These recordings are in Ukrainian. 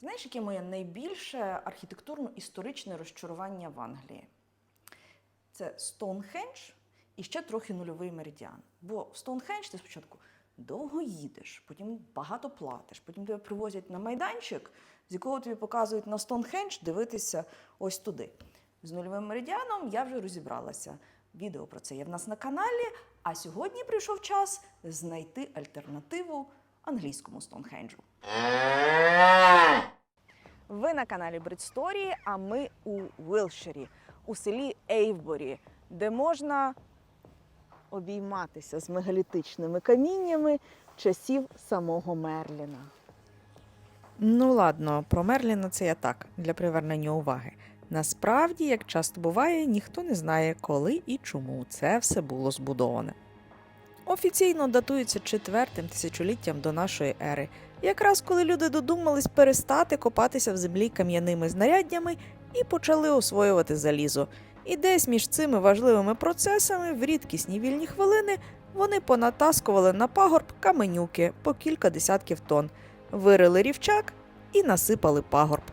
Знаєш, яке моє найбільше архітектурно-історичне розчарування в Англії? Це Стоунхендж і ще трохи нульовий меридіан. Бо в Стоунхендж ти спочатку довго їдеш, потім багато платиш, потім тебе привозять на майданчик, з якого тобі показують на Стоунхендж дивитися ось туди. З нульовим меридіаном я вже розібралася. Відео про це є в нас на каналі. А сьогодні прийшов час знайти альтернативу англійському Стоунхенджу. Ви на каналі Бритсторії, а ми у Вилширі, у селі Ейвборі, де можна обійматися з мегалітичними каміннями часів самого Мерліна. Ну ладно, про Мерліна це я так, для привернення уваги. Насправді, як часто буває, ніхто не знає, коли і чому це все було збудоване. Офіційно датується четвертим тисячоліттям до нашої ери, якраз коли люди додумались перестати копатися в землі кам'яними знаряддями і почали освоювати залізо. І десь між цими важливими процесами в рідкісні вільні хвилини вони понатаскували на пагорб каменюки по кілька десятків тонн, вирили рівчак і насипали пагорб.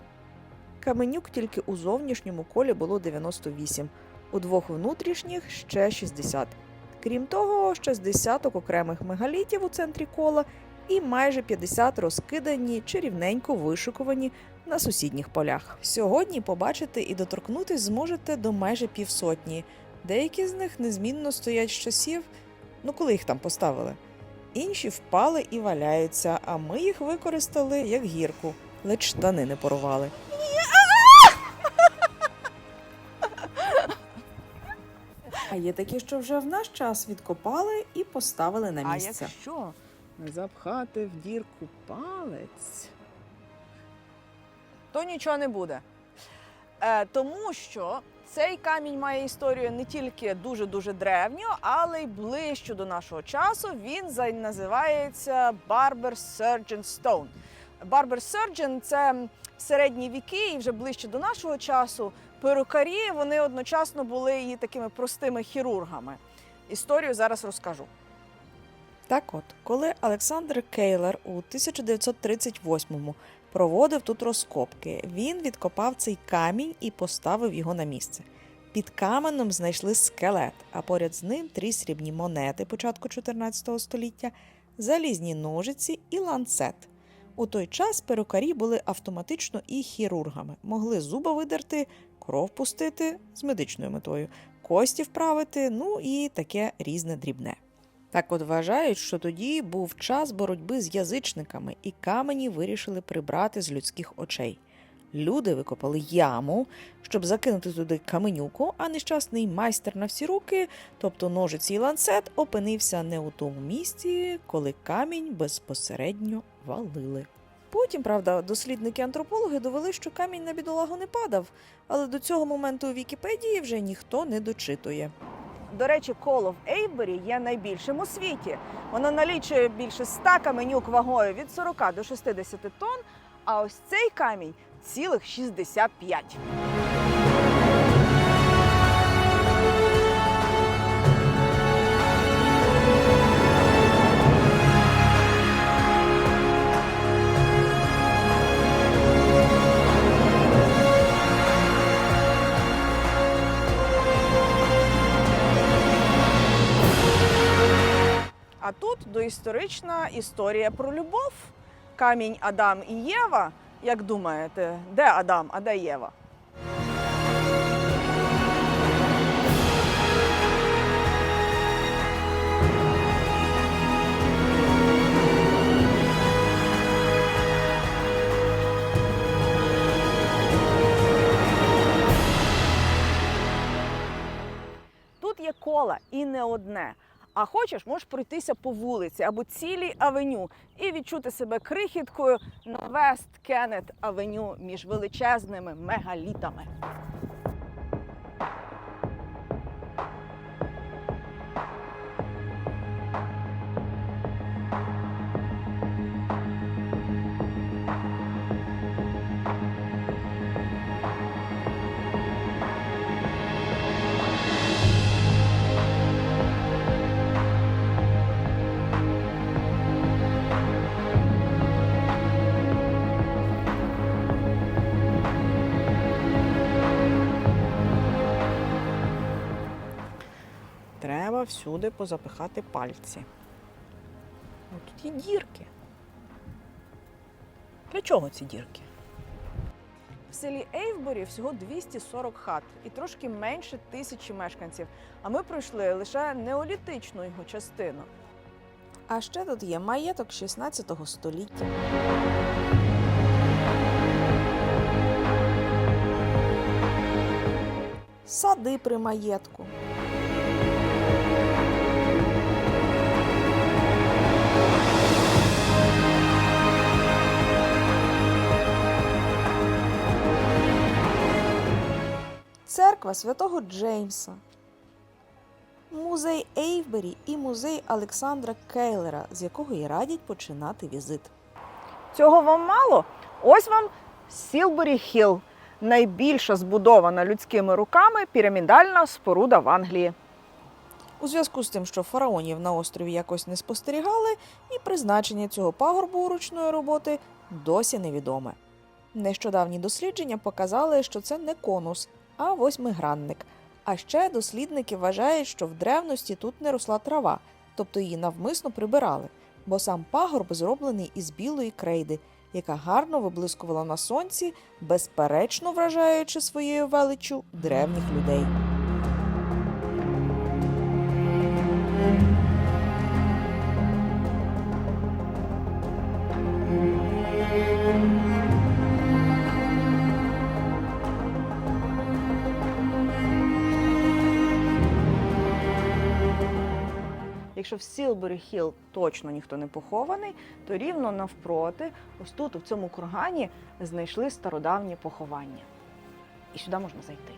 Каменюк тільки у зовнішньому колі було 98, у двох внутрішніх ще 60. Крім того, ще з десяток окремих мегалітів у центрі кола і майже 50 розкидані чи рівненько вишикувані на сусідніх полях. Сьогодні побачити і доторкнутись зможете до майже півсотні. Деякі з них незмінно стоять з часів, ну коли їх там поставили. Інші впали і валяються, а ми їх використали як гірку, ледь штани не порвали. Є такі, що вже в наш час відкопали і поставили на місце. А якщо Запхати в дірку палець. то нічого не буде. Е, тому що цей камінь має історію не тільки дуже-дуже древню, але й ближчу до нашого часу. Він називається Barber Surgeon Stone. Barber Surgeon – це середні віки і вже ближче до нашого часу. Перукарі вони одночасно були і такими простими хірургами. Історію зараз розкажу. Так от, коли Олександр Кейлер у 1938-му проводив тут розкопки, він відкопав цей камінь і поставив його на місце. Під каменем знайшли скелет, а поряд з ним три срібні монети початку 14 століття, залізні ножиці і ланцет. У той час перукарі були автоматично і хірургами, могли зуба видерти, кров пустити з медичною метою, кості вправити, ну і таке різне дрібне. Так от вважають, що тоді був час боротьби з язичниками, і камені вирішили прибрати з людських очей. Люди викопали яму, щоб закинути туди каменюку, а нещасний майстер на всі руки, тобто ножиці і ланцет, опинився не у тому місці, коли камінь безпосередньо валили. Потім, правда, дослідники-антропологи довели, що камінь на бідолагу не падав, але до цього моменту у Вікіпедії вже ніхто не дочитує. До речі, коло в Ейбері є найбільшим у світі. Воно налічує більше ста каменюк вагою від 40 до 60 тонн, а ось цей камінь цілих 65. А тут доісторична історія про любов. Камінь Адам і Єва. Як думаєте, де Адам, а де Єва? Тут є кола і не одне. А хочеш, можеш пройтися по вулиці або цілій авеню і відчути себе крихіткою на Вест Кеннет авеню між величезними мегалітами. Всюди позапихати пальці. О, тут є дірки. Для чого ці дірки? В селі Ейвборі всього 240 хат і трошки менше тисячі мешканців. А ми пройшли лише неолітичну його частину. А ще тут є маєток 16 століття. Сади при маєтку. Церква святого Джеймса. Музей Ейвбері і музей Олександра Кейлера, з якого і радять починати візит. Цього вам мало? Ось вам Сілбері Хілл, найбільша збудована людськими руками пірамідальна споруда в Англії. У зв'язку з тим, що фараонів на острові якось не спостерігали, і призначення цього пагорбу ручної роботи досі невідоме. Нещодавні дослідження показали, що це не конус, а восьмигранник. А ще дослідники вважають, що в древності тут не росла трава, тобто її навмисно прибирали, бо сам пагорб зроблений із білої крейди, яка гарно виблискувала на сонці, безперечно вражаючи своєю величчю древніх людей. Якщо в Сілбері Хіл точно ніхто не похований, то рівно навпроти, ось тут, у цьому кургані, знайшли стародавнє поховання. І сюди можна зайти.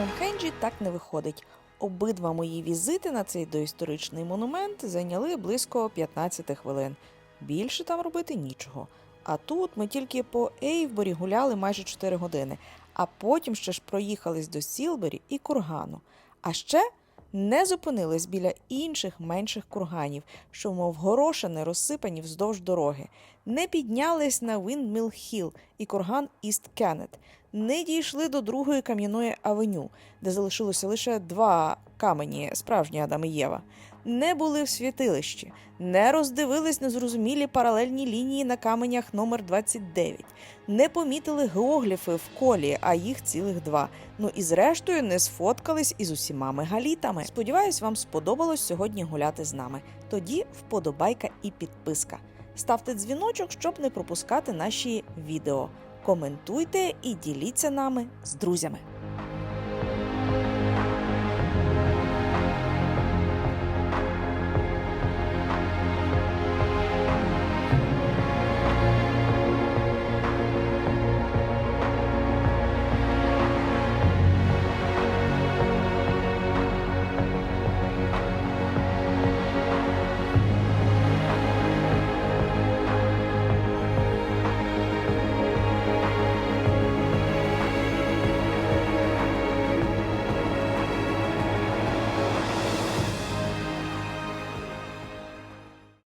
У Стоунхенджі так не виходить. Обидва мої візити на цей доісторичний монумент зайняли близько 15 хвилин. Більше там робити нічого. А тут ми тільки по Ейвборі гуляли майже 4 години, а потім ще ж проїхались до Сілбері і кургану. А ще не зупинились біля інших менших курганів, що, мов горошини, розсипані вздовж дороги, не піднялись на Віндміл Хіл і курган Іст Кеннет, не дійшли до другої кам'яної авеню, де залишилося лише два камені, справжні Адам і Єва. Не були в святилищі, не роздивились незрозумілі паралельні лінії на каменях номер 29, не помітили геогліфи в колі, а їх цілих два. Ну і зрештою не сфоткались із усіма мегалітами. Сподіваюсь, вам сподобалось сьогодні гуляти з нами. Тоді вподобайка і підписка. Ставте дзвіночок, щоб не пропускати наші відео. Коментуйте і діліться нами з друзями.